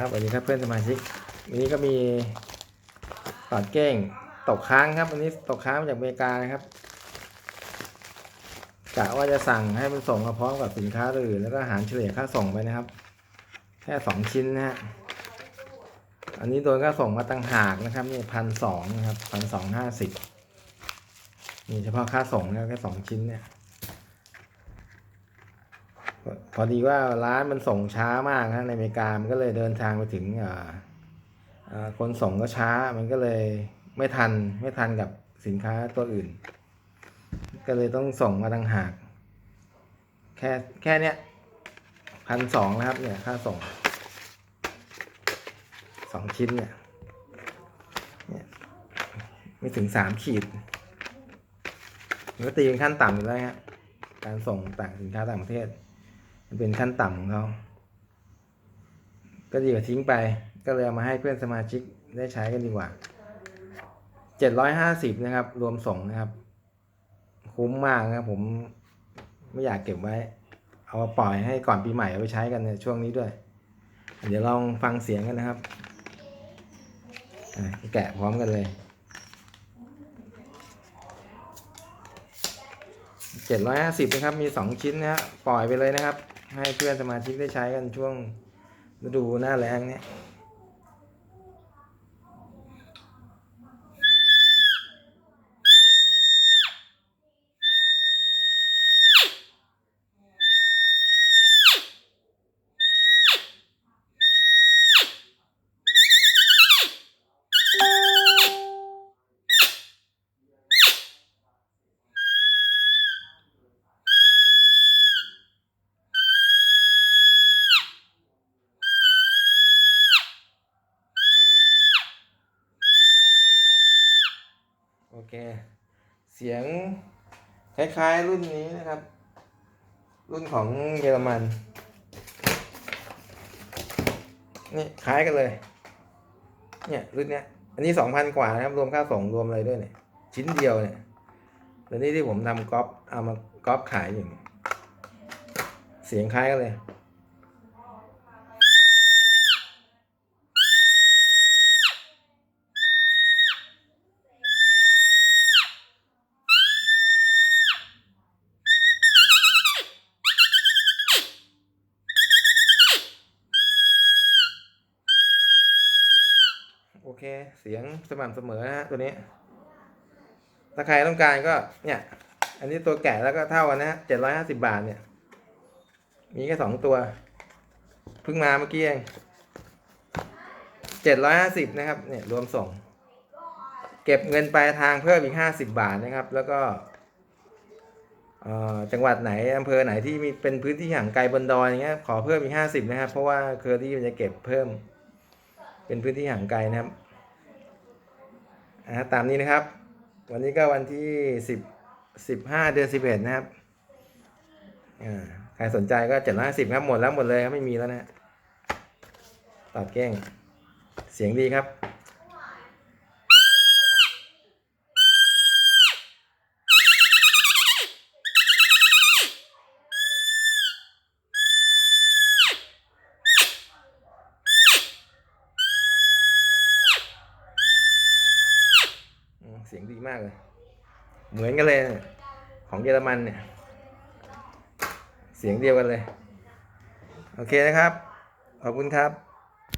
ครับวันนี้ครับเพื่อนสมาชิกวันนี้ก็มีตอดเก้งตกค้างครับวันนี้ตกค้างมาจากอเมริกานะครับกะว่าจะสั่งให้มันส่งมาพร้อมกับสินค้าอื่นแล้วก็อาหารเฉลี่ยค่าส่งไปนะครับ แค่สองชิ้นนะฮะอันนี้โดนก็ส่งมาตั้งหากนะครับนี่พันสองนะครับพันสองห้าสิบนี่เฉพาะค่าส่งนะแค่สองชิ้นเนี่ย พอดีว่าร้านมันส่งช้ามากนะในอเมริกามันก็เลยเดินทางไปถึงคนส่งก็ช้ามันก็เลยไม่ทันไม่ทันกับสินค้าตัวอื่น ก็เลยต้องส่งมาต่างหาก แค่แค่เนี้ยพันสองนะครับเนี่ยค่าส่งสองชิ้นเนี่ยเนี่ยไม่ถึงสามขีดมันก็ตีเป็นขั้นต่ำอยู่แล้วฮะการส่งต่างสินค้าต่างประเทศ เป็นขั้นต่ำของเขาก็ดีกว่าทิ้งไป ก็เลยเอามาให้เพื่อนสมาชิกได้ใช้กันดีกว่าเจ็ดร้อยห้าสิบนะครับ รวมส่งนะครับ คุ้มมากนะครับผมไม่อยากเก็บไว้ เอาปล่อยให้ก่อนปีใหม่เอาไปใช้กันในช่วงนี้ด้วย เดี๋ยวลองฟังเสียงกันนะครับแกะพร้อมกันเลยเจ็ดร้อยห้าสิบนะครับ มีสองชิ้นนะฮะปล่อยไปเลยนะครับ ให้เพื่อนสมาชิกได้ใช้กันช่วงฤดูหน้าแรงเนี่ย โอเค เสียงคล้ายๆรุ่นนี้นะครับ รุ่นของเยอรมัน นี่คล้ายกันเลย เนี่ยรุ่นเนี้ย อันนี้สองพันกว่านะครับ รวมค่าส่งรวมอะไรด้วยเนี่ย ชิ้นเดียวเนี่ยแล้วนี่ที่ผมทำก๊อปเอามาก๊อปขายอยู่เนี่ยเสียงคล้ายกันเลย เค เสียงสม่ำเสมอนะฮะตัวนี้ ถ้าใครต้องการก็เนี่ย อันนี้ตัวแกะแล้วก็เท่ากันนะฮะเจ็ดร้อยห้าสิบาทเนี่ย มีแค่สองตัว เพิ่งมาเมื่อกี้เองเจ็ดร้อยห้าสิบนะครับ เนี่ยรวมส่ง เก็บเงินปลายทางเพิ่มอีกห้าสิบาทนะครับ แล้วก็จังหวัดไหนอำเภอไหนที่มีเป็นพื้นที่ห่างไกลบนดอยอย่างเงี้ยขอเพิ่มอีกห้าสิบนะครับ เพราะว่าเคอรี่มันจะเก็บเพิ่ม เป็นพื้นที่ห่างไกลนะครับ นะตามนี้นะครับวันนี้ก็วันที่สิบสิบห้าเดือนสิบเอ็ดนะครับใครสนใจก็เจ็ดร้อยสิบครับหมดแล้วหมดเลยครับไม่มีแล้วนะตัดแก้งเสียงดีครับ ดีมากเลย เหมือนกันเลย ของเยอรมันเนี่ย เสียงเดียวกันเลย โอเคนะครับ ขอบคุณครับ